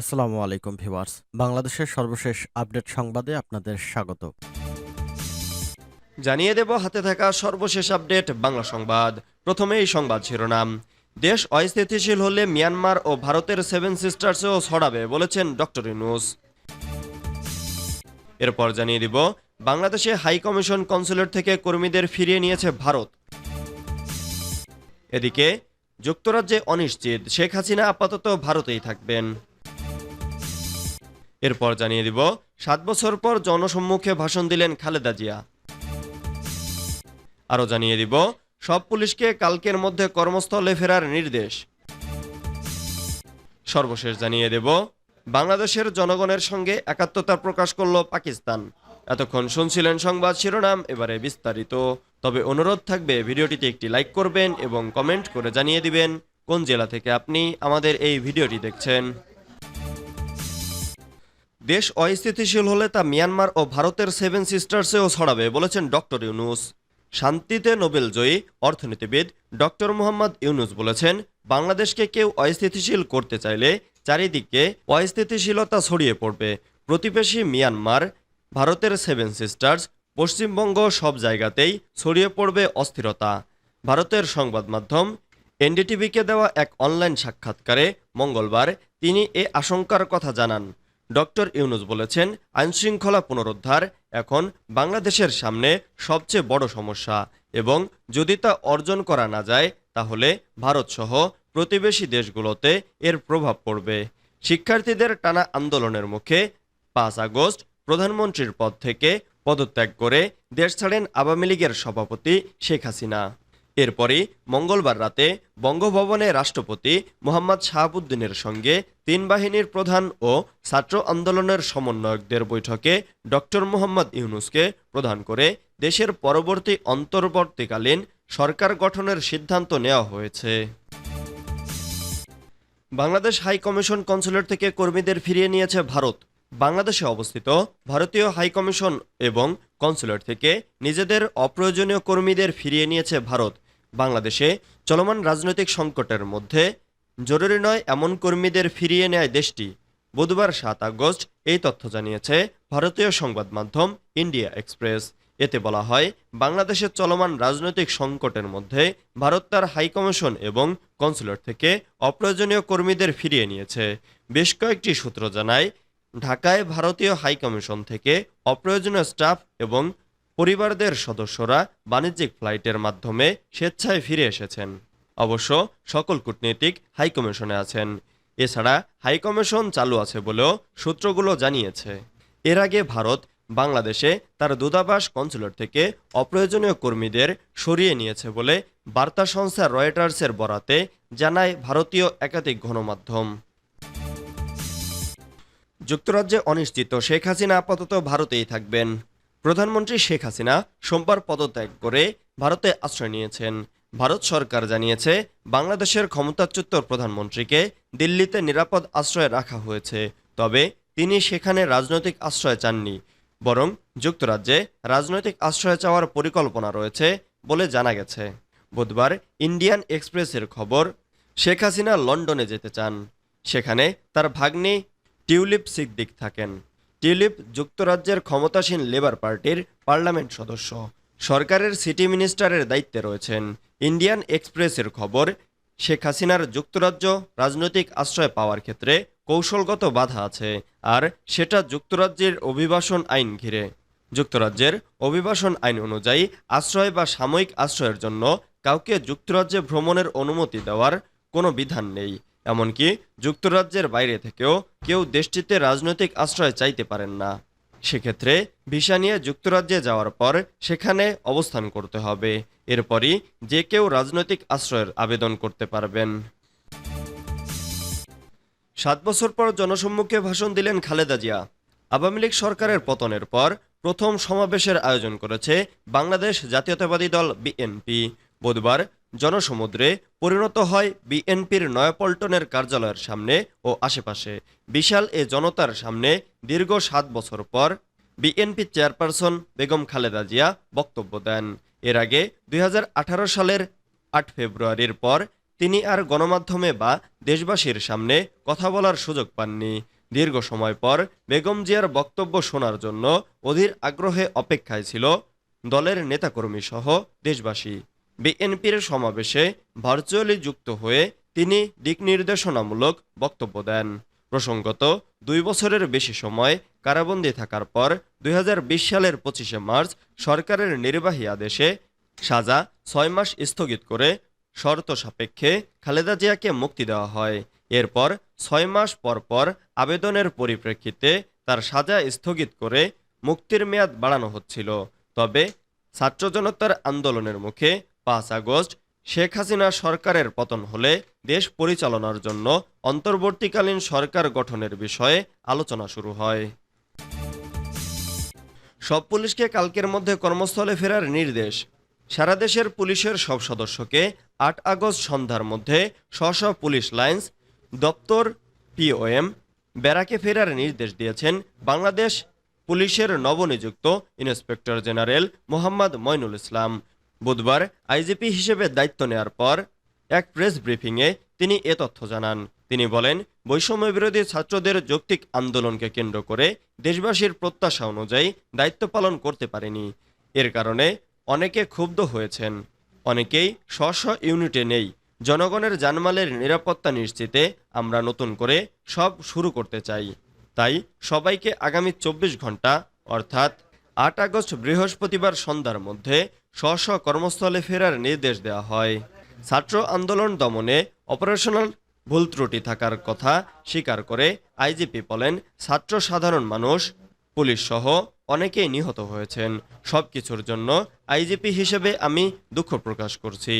আসসালামু আলাইকুম, ভিউয়ার্স। বাংলাদেশের সর্বশেষ আপডেট সংবাদে আপনাদের স্বাগত। জানিয়ে দেব, হাতে থাকা সর্বশেষ আপডেট, বাংলা সংবাদ। প্রথমে এই সংবাদ শিরোনাম। দেশ অস্থিতিশীল হলে মিয়ানমার ও ভারতের সেভেন সিস্টার্সেও ছড়াবে বলেছেন ডক্টর ইনুস এরপর জানিয়ে দিব, বাংলাদেশে হাই কমিশন কনসুলেট থেকে কর্মীদের ফিরিয়ে নিয়েছে ভারত। এদিকে, যুক্তরাজ্যে অনিশ্চিত, শেখ হাসিনা আপাতত ভারতেই থাকবেন। এরপর জানিয়ে দিব, সাত বছর পর জনসম্মুখে ভাষণ দিলেন খালেদা জিয়া। আরও জানিয়ে দিব, সব পুলিশকে কালকের মধ্যে কর্মস্থলে ফেরার নির্দেশ। সর্বশেষ জানিয়ে দেব, বাংলাদেশের জনগণের সঙ্গে একাত্মতা প্রকাশ করল পাকিস্তান। এতক্ষণ শুনছিলেন সংবাদ শিরোনাম, এবারে বিস্তারিত। তবে অনুরোধ থাকবে, ভিডিওটিতে একটি লাইক করবেন এবং কমেন্ট করে জানিয়ে দিবেন কোন জেলা থেকে আপনি আমাদের এই ভিডিওটি দেখছেন। দেশ অস্থিতিশীল হলে তা মিয়ানমার ও ভারতের সেভেন সিস্টার্সেও ছড়াবে, বলেছেন ডক্টর ইউনুস। শান্তিতে নোবেল জয়ী অর্থনীতিবিদ ডক্টর মোহাম্মদ ইউনুস বলেছেন, বাংলাদেশকে কেউ অস্থিতিশীল করতে চাইলে চারিদিকে অস্থিতিশীলতা ছড়িয়ে পড়বে। প্রতিবেশী মিয়ানমার, ভারতের সেভেন সিস্টার্স, পশ্চিমবঙ্গ সব জায়গাতেই ছড়িয়ে পড়বে অস্থিরতা। ভারতের সংবাদ মাধ্যম এনডিটিভিকে দেওয়া এক অনলাইন সাক্ষাৎকারে মঙ্গলবার তিনি এ আশঙ্কার কথা জানান। ডক্টর ইউনুস বলেছেন, আইনশৃঙ্খলা পুনরুদ্ধার এখন বাংলাদেশের সামনে সবচেয়ে বড় সমস্যা এবং যদি তা অর্জন করা না যায়, তাহলে ভারতসহ প্রতিবেশী দেশগুলোতে এর প্রভাব পড়বে। শিক্ষার্থীদের টানা আন্দোলনের মুখে পাঁচ আগস্ট প্রধানমন্ত্রীর পদ থেকে পদত্যাগ করে দেশ ছাড়েন আওয়ামী লীগের সভাপতি শেখ হাসিনা। এরপরই মঙ্গলবার রাতে বঙ্গভবনে রাষ্ট্রপতি মোহাম্মদ শাহাবুদ্দিনের সঙ্গে তিন বাহিনীর প্রধান ও ছাত্র আন্দোলনের সমন্বয়কদের বৈঠকে ডক্টর মোহাম্মদ ইউনুসকে প্রধান করে দেশের পরবর্তী অন্তর্বর্তীকালীন সরকার গঠনের সিদ্ধান্ত নেওয়া হয়েছে। বাংলাদেশ হাই কমিশন কনসুলেট থেকে কর্মীদের ফিরিয়ে নিয়েছে ভারত। বাংলাদেশে অবস্থিত ভারতীয় হাই কমিশন এবং কনসুলেট থেকে নিজেদের অপ্রয়োজনীয় কর্মীদের ফিরিয়ে নিয়েছে ভারত। বাংলাদেশে চলমান রাজনৈতিক সংকটের মধ্যে জরুরি নয় এমন কর্মীদের ফিরিয়ে নেয় দেশটি। বুধবার সাত আগস্ট এই তথ্য জানিয়েছে ভারতীয় সংবাদ মাধ্যম ইন্ডিয়া এক্সপ্রেস। এতে বলা হয়, বাংলাদেশের চলমান রাজনৈতিক সংকটের মধ্যে ভারত তার হাইকমিশন এবং কনসুলেট থেকে অপ্রয়োজনীয় কর্মীদের ফিরিয়ে নিয়েছে। বেশ কয়েকটি সূত্র জানায়, ঢাকায় ভারতীয় হাইকমিশন থেকে অপ্রয়োজনীয় স্টাফ এবং পরিবারদের সদস্যরা বাণিজ্যিক ফ্লাইটের মাধ্যমে স্বেচ্ছায় ফিরে এসেছেন। অবশ্য সকল কূটনীতিক হাইকমিশনে আছেন। এছাড়া হাইকমিশন চালু আছে বলেও সূত্রগুলো জানিয়েছে। এর আগে ভারত বাংলাদেশে তার দূতাবাস কনসুলেট থেকে অপ্রয়োজনীয় কর্মীদের সরিয়ে নিয়েছে বলে বার্তা সংস্থা রয়টার্সের বরাতে জানায় ভারতীয় একাধিক গণমাধ্যম। যুক্তরাজ্যে অনিশ্চিত শেখ হাসিনা আপাতত ভারতেই থাকবেন। প্রধানমন্ত্রী শেখ হাসিনা সোমবার পদত্যাগ করে ভারতে আশ্রয় নিয়েছেন। ভারত সরকার জানিয়েছে, বাংলাদেশের ক্ষমতাচ্যুত প্রধানমন্ত্রীকে দিল্লিতে নিরাপদ আশ্রয় রাখা হয়েছে। তবে তিনি সেখানে রাজনৈতিক আশ্রয় চাননি, বরং যুক্তরাজ্যে রাজনৈতিক আশ্রয় চাওয়ার পরিকল্পনা রয়েছে বলে জানা গেছে। বুধবার ইন্ডিয়ান এক্সপ্রেসের খবর, শেখ হাসিনা লন্ডনে যেতে চান। সেখানে তার ভাগ্নি টিউলিপ সিদ্দিক থাকেন। টিউলিপ যুক্তরাজ্যের ক্ষমতাসীন লেবার পার্টির পার্লামেন্ট সদস্য। সরকারের সিটি মিনিস্টারের দায়িত্বে রয়েছেন। ইন্ডিয়ান এক্সপ্রেসের খবর, শেখ হাসিনার যুক্তরাজ্য রাজনৈতিক আশ্রয় পাওয়ার ক্ষেত্রে কৌশলগত বাধা আছে আর সেটা যুক্তরাজ্যের অভিবাসন আইন ঘিরে। যুক্তরাজ্যের অভিবাসন আইন অনুযায়ী আশ্রয় বা সাময়িক আশ্রয়ের জন্য কাউকে যুক্তরাজ্যে ভ্রমণের অনুমতি দেওয়ার কোনো বিধান নেই। এমনকি যুক্তরাজ্যের বাইরে থেকেও কেউ দেশটিতে রাজনৈতিক আশ্রয় চাইতে পারেন না। সেক্ষেত্রে ভিসা নিয়ে যুক্তরাজ্যে যাওয়ার পর সেখানে অবস্থান করতে হবে। এরপরই যে কেউ রাজনৈতিক আশ্রয়ের আবেদন করতে পারবেন। সাত বছর পর জনসম্মুখে ভাষণ দিলেন খালেদা জিয়া। আওয়ামী লীগ সরকারের পতনের পর প্রথম সমাবেশের আয়োজন করেছে বাংলাদেশ জাতীয়তাবাদী দল বিএনপি। বুধবার জনসমুদ্রে পরিণত হয় বিএনপির নয়াপল্টনের কার্যালয়ের সামনে ও আশেপাশে। বিশাল এ জনতার সামনে দীর্ঘ সাত বছর পর বিএনপি চেয়ারপারসন বেগম খালেদা জিয়া বক্তব্য দেন। এর আগে দুই হাজার আঠারো সালের আট ফেব্রুয়ারির পর তিনি আর গণমাধ্যমে বা দেশবাসীর সামনে কথা বলার সুযোগ পাননি। দীর্ঘ সময় পর বেগম জিয়ার বক্তব্য শোনার জন্য অধীর আগ্রহে অপেক্ষায় ছিল দলের নেতাকর্মী সহ দেশবাসী। বিএনপির সমাবেশে ভার্চুয়ালি যুক্ত হয়ে তিনি দিক নির্দেশনামূলক বক্তব্য দেন। প্রসঙ্গত, দুই বছরের বেশি সময় কারাবন্দী থাকার পর দুই হাজার বিশ সালের পঁচিশে মার্চ সরকারের নির্বাহী আদেশে সাজা ছয় মাস স্থগিত করে শর্ত সাপেক্ষে খালেদা জিয়াকে মুক্তি দেওয়া হয়। এরপর ছয় মাস পর পর আবেদনের পরিপ্রেক্ষিতে তার সাজা স্থগিত করে মুক্তির মেয়াদ বাড়ানো হচ্ছিল। তবে ছাত্র জনতার আন্দোলনের মুখে পাঁচ আগস্ট শেখ হাসিনা সরকারের পতন হলে দেশ পরিচালনার জন্য অন্তর্বর্তীকালীন সরকার গঠনের বিষয়ে আলোচনা শুরু হয়। সব পুলিশকে কালকের মধ্যে কর্মস্থলে ফেরার নির্দেশ। সারা দেশের পুলিশের সব সদস্যকে আট আগস্ট সন্ধ্যার মধ্যে স্ব স্ব পুলিশ লাইন্স, দপ্তর পিওএম ব্যারাকে ফেরার নির্দেশ দিয়েছেন বাংলাদেশ পুলিশের নবনিযুক্ত ইন্সপেক্টর জেনারেল মোহাম্মদ মইনুল ইসলাম। বুধবার আইজিপি হিসেবে দায়িত্ব নেওয়ার পর এক প্রেস ব্রিফিংয়ে তিনি এ তথ্য জানান। তিনি বলেন বৈষম্য বিরোধী ছাত্রদের যৌক্তিক আন্দোলনকে কেন্দ্র করে দেশবাসীর প্রত্যাশা অনুযায়ী দায়িত্ব পালন করতে পারেনি। এর কারণে অনেকে ক্ষুব্ধ হয়েছেন। অনেকেই স্ব ইউনিটে নেই। জনগণের জানমালের নিরাপত্তা নিশ্চিতে আমরা নতুন করে সব শুরু করতে চাই। তাই সবাইকে আগামী চব্বিশ ঘণ্টা, অর্থাৎ আট আগস্ট বৃহস্পতিবার সন্ধ্যার মধ্যে স্ব কর্মস্থলে ফেরার নির্দেশ দেওয়া হয়। ছাত্র আন্দোলন দমনে অপারেশনাল ভুল ত্রুটি থাকার কথা স্বীকার করে আইজিপি বলেন, ছাত্র সাধারণ মানুষ, পুলিশ সহ অনেকেই নিহত হয়েছেন। সব কিছুর জন্য আইজিপি হিসেবে আমি দুঃখ প্রকাশ করছি।